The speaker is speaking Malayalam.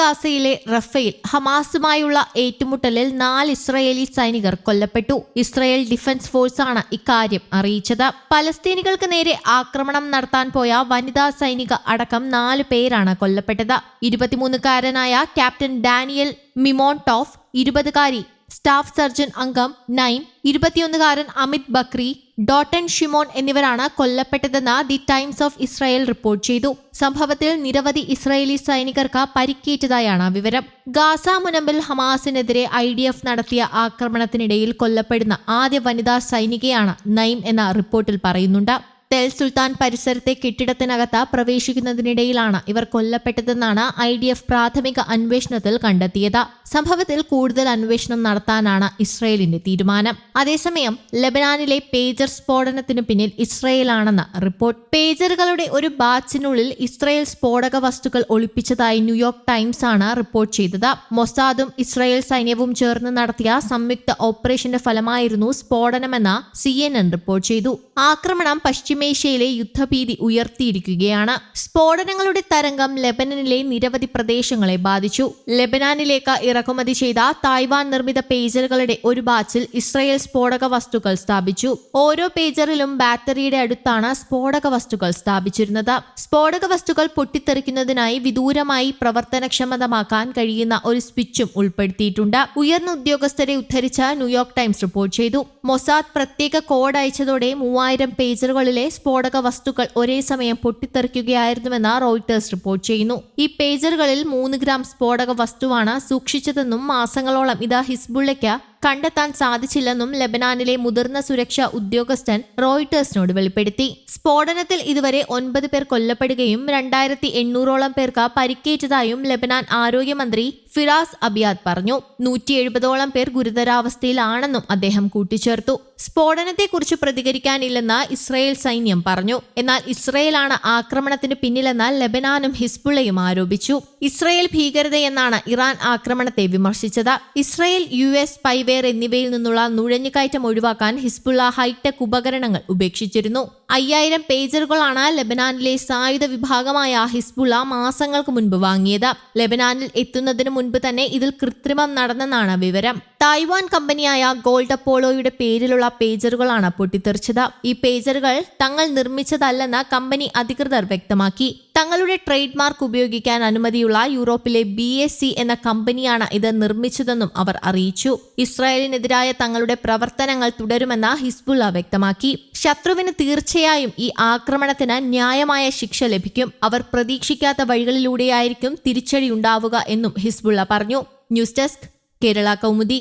ഗാസയിലെ റഫേൽ ഹമാസുമായുള്ള ഏറ്റുമുട്ടലിൽ നാല് ഇസ്രയേലി സൈനികർ കൊല്ലപ്പെട്ടു. ഇസ്രയേൽ ഡിഫൻസ് ഫോഴ്സാണ് ഇക്കാര്യം അറിയിച്ചത്. പലസ്തീനികൾക്ക് നേരെ ആക്രമണം നടത്താൻ പോയ വനിതാ സൈനിക അടക്കം നാല് പേരാണ് കൊല്ലപ്പെട്ടത്. ഇരുപത്തിമൂന്നുകാരനായ ക്യാപ്റ്റൻ ഡാനിയൽ മിമോൺടോഫ് ഇരുപതുകാരി സ്റ്റാഫ് സർജൻ അംഗം നൈം ഇരുപത്തിയൊന്നുകാരൻ അമിത് ബക്രി ഡോട്ടൻ ഷിമോൺ എന്നിവരാണ് കൊല്ലപ്പെട്ടതെന്ന് the Times of Israel report ചെയ്തു. സംഭവത്തിൽ നിരവധി ഇസ്രായേലി സൈനികർക്ക് പരിക്കേറ്റതായാണ് വിവരം. ഗാസ മുനമ്പിൽ ഹമാസിനെതിരെ ഐ ഡി എഫ് നടത്തിയ ആക്രമണത്തിനിടയിൽ കൊല്ലപ്പെടുന്ന ആദ്യ വനിതാ സൈനികയാണ് നൈം എന്ന റിപ്പോർട്ടിൽ പറയുന്നുണ്ട്. തെൽ സുൽത്താൻ പരിസരത്തെ കെട്ടിടത്തിനകത്ത് പ്രവേശിക്കുന്നതിനിടയിലാണ് ഇവർ കൊല്ലപ്പെട്ടതെന്നാണ് ഐ ഡി എഫ് പ്രാഥമിക അന്വേഷണത്തിൽ കണ്ടെത്തിയത്. സംഭവത്തിൽ കൂടുതൽ അന്വേഷണം നടത്താനാണ് ഇസ്രയേലിന്റെ തീരുമാനം. അതേസമയം ലബനാനിലെ പേജർ സ്ഫോടനത്തിനു പിന്നിൽ ഇസ്രയേലാണെന്ന് റിപ്പോർട്ട്. പേജറുകളുടെ ഒരു ബാച്ചിനുള്ളിൽ ഇസ്രയേൽ സ്ഫോടക വസ്തുക്കൾ ഒളിപ്പിച്ചതായി ന്യൂയോർക്ക് ടൈംസ് ആണ് റിപ്പോർട്ട് ചെയ്തത്. മൊസാദും ഇസ്രയേൽ സൈന്യവും ചേർന്ന് നടത്തിയ സംയുക്ത ഓപ്പറേഷന്റെ ഫലമായിരുന്നു സ്ഫോടനമെന്ന് സി റിപ്പോർട്ട് ചെയ്തു. ആക്രമണം പശ്ചിമേഷ്യയിലെ യുദ്ധഭീതി ഉയർത്തിയിരിക്കുകയാണ്. സ്ഫോടനങ്ങളുടെ തരംഗം ലെബനനിലെ നിരവധി പ്രദേശങ്ങളെ ബാധിച്ചു. ലെബനാനിലേക്ക് ഇറക്കുമതി ചെയ്ത തായ്വാൻ നിർമ്മിത പേജറുകളുടെ ഒരു ബാച്ചിൽ ഇസ്രയേൽ സ്ഫോടക വസ്തുക്കൾ സ്ഥാപിച്ചു. ഓരോ പേജറിലും ബാറ്ററിയുടെ അടുത്താണ് സ്ഫോടക വസ്തുക്കൾ സ്ഥാപിച്ചിരുന്നത്. സ്ഫോടക വസ്തുക്കൾ പൊട്ടിത്തെറിക്കുന്നതിനായി വിദൂരമായി പ്രവർത്തനക്ഷമതമാക്കാൻ കഴിയുന്ന ഒരു സ്വിച്ചും ഉൾപ്പെടുത്തിയിട്ടുണ്ട്. ഉയർന്ന ഉദ്യോഗസ്ഥരെ ഉദ്ധരിച്ച ന്യൂയോർക്ക് ടൈംസ് റിപ്പോർട്ട് ചെയ്തു. മൊസാദ് പ്രത്യേക കോഡ് അയച്ചതോടെ മൂവായിരം പേജറുകളിലെ സ്ഫോടക വസ്തുക്കൾ ഒരേ സമയം പൊട്ടിത്തെറിക്കുകയായിരുന്നുവെന്ന് റോയിട്ടേഴ്സ് റിപ്പോർട്ട് ചെയ്യുന്നു. ഈ പേജറുകളിൽ മൂന്ന് ഗ്രാം സ്ഫോടക വസ്തുവാണ് സൂക്ഷിച്ചതെന്നും മാസങ്ങളോളം ഇത് ഹിസ്ബുള്ളയ്ക്ക് കണ്ടെത്താൻ സാധിച്ചില്ലെന്നും ലബനാനിലെ മുതിർന്ന സുരക്ഷാ ഉദ്യോഗസ്ഥൻ റോയിട്ടേഴ്സിനോട് വെളിപ്പെടുത്തി. സ്ഫോടനത്തിൽ ഇതുവരെ ഒൻപത് പേർ കൊല്ലപ്പെടുകയും രണ്ടായിരത്തി എണ്ണൂറോളം പേർക്ക് പരിക്കേറ്റതായും ലബനാൻ ആരോഗ്യമന്ത്രി ഫിറാസ് അബിയാദ് പറഞ്ഞു. നൂറ്റി എഴുപതോളം പേർ ഗുരുതരാവസ്ഥയിലാണെന്നും അദ്ദേഹം കൂട്ടിച്ചേർത്തു. സ്ഫോടനത്തെക്കുറിച്ച് പ്രതികരിക്കാനില്ലെന്ന് ഇസ്രയേൽ സൈന്യം പറഞ്ഞു. എന്നാൽ ഇസ്രയേലാണ് ആക്രമണത്തിന് പിന്നിലെന്ന് ലബനാനും ഹിസ്ബുള്ളയും ആരോപിച്ചു. ഇസ്രയേൽ ഭീകരതയെന്നാണ് ഇറാൻ ആക്രമണത്തെ വിമർശിച്ചത്. ഇസ്രയേൽ യു എസ് സ്പൈവെയർ എന്നിവയിൽ നിന്നുള്ള നുഴഞ്ഞുകയറ്റം ഒഴിവാക്കാൻ ഹിസ്ബുള്ള ഹൈടെക് ഉപകരണങ്ങൾ ഉപേക്ഷിച്ചിരുന്നു. അയ്യായിരം പേജറുകളാണ് ലബനാനിലെ സായുധ വിഭാഗമായ ഹിസ്ബുള്ള മാസങ്ങൾക്ക് മുൻപ് വാങ്ങിയത്. ലബനാനിൽ എത്തുന്നതിന് മുൻപ് തന്നെ ഇതിൽ കൃത്രിമം നടന്നെന്നാണ് വിവരം. തായ്വാൻ കമ്പനിയായ ഗോൾഡ് അപ്പോളോയുടെ പേരിലുള്ള പേജറുകളാണ് പൊട്ടിത്തെറിച്ചത്. ഈ പേജറുകൾ തങ്ങൾ നിർമ്മിച്ചതല്ലെന്ന് കമ്പനി അധികൃതർ വ്യക്തമാക്കി. തങ്ങളുടെ ട്രേഡ് മാർക്ക് ഉപയോഗിക്കാൻ അനുമതിയുള്ള യൂറോപ്പിലെ ബി എസ് സി എന്ന കമ്പനിയാണ് ഇത് നിർമ്മിച്ചതെന്നും അവർ അറിയിച്ചു. ഇസ്രായേലിനെതിരായ തങ്ങളുടെ പ്രവർത്തനങ്ങൾ തുടരുമെന്ന് ഹിസ്ബുള്ള വ്യക്തമാക്കി. ശത്രുവിന് തീർച്ചയായും ഈ ആക്രമണത്തിന് ന്യായമായ ശിക്ഷ ലഭിക്കും. അവർ പ്രതീക്ഷിക്കാത്ത വഴികളിലൂടെയായിരിക്കും തിരിച്ചടി ഉണ്ടാവുക എന്നും ഹിസ്ബുള്ള പറഞ്ഞു. News desk Kerala Kaumudi.